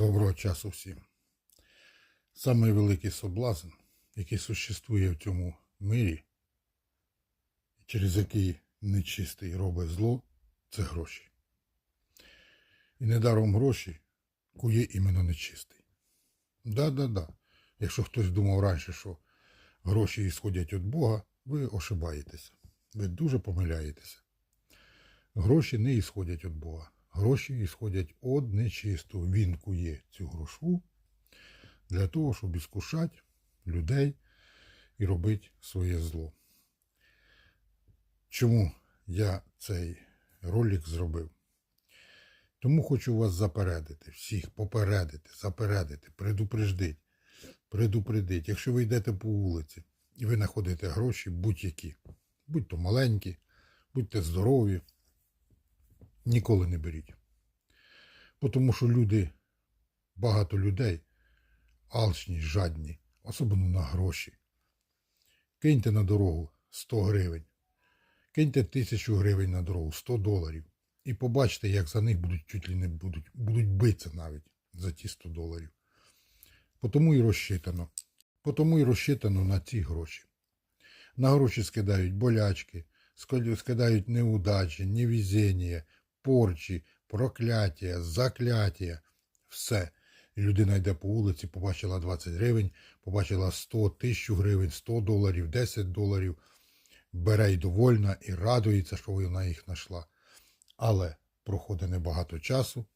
Доброго часу всім. Самий великий соблазн, який существує в цьому мирі, через який нечистий робить зло, це гроші. І недаром гроші кує іменно нечистий. Да-да-да. Якщо хтось думав раніше, що гроші ісходять від Бога, ви ошибаєтеся. Ви дуже помиляєтеся. Гроші не ісходять від Бога. Гроші ісходять від нечистого. Він кує цю грошу для того, щоб іскушати людей і робити своє зло. Чому я цей ролик зробив? Тому хочу вас запередити, всіх попередити, запередити, предупреждити, предупредити. Якщо ви йдете по вулиці і ви знаходите гроші будь-які, будь-то маленькі, будьте здорові, ніколи не беріть. Тому що люди, багато людей, алчні, жадні, особливо на гроші. Киньте на дорогу 100 гривень, киньте тисячу гривень на дорогу, 100 доларів. І побачите, як за них будуть чуть ли не будуть, будуть битися навіть за ті 100 доларів. Потому і розчитано. Потому і розчитано на ці гроші. На гроші скидають болячки, скидають неудачі, невезіння, порчі, прокляття, закляття. Все. Людина йде по вулиці, побачила 20 гривень, побачила 100, 1000 гривень, 100 доларів, 10 доларів. Бере й довольна і радується, що вона їх знайшла. Але проходить небагато часу,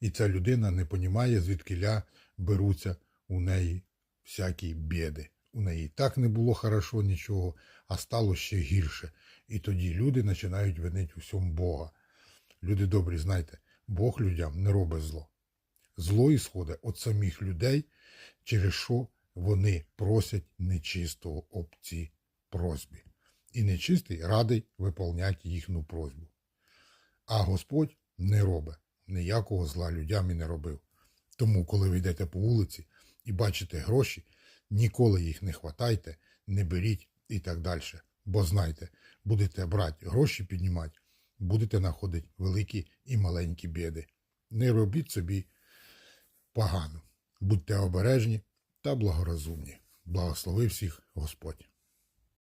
і ця людина не понімає, звідкиля беруться у неї всякі біди. У неї так не було хорошо нічого, а стало ще гірше. І тоді люди починають винити у всьому Бога. Люди добрі, знайте, Бог людям не робить зло. Зло ісходить від самих людей, через що вони просять нечистого об цій просьбі. І нечистий радий виповняти їхню просьбу. А Господь не робить ніякого зла людям і не робив. Тому, коли ви йдете по вулиці і бачите гроші, ніколи їх не хватайте, не беріть і так далі. Бо знайте, будете брати гроші піднімати, будете знаходити великі і маленькі біди. Не робіть собі погано. Будьте обережні та благорозумні. Благослови всіх Господь.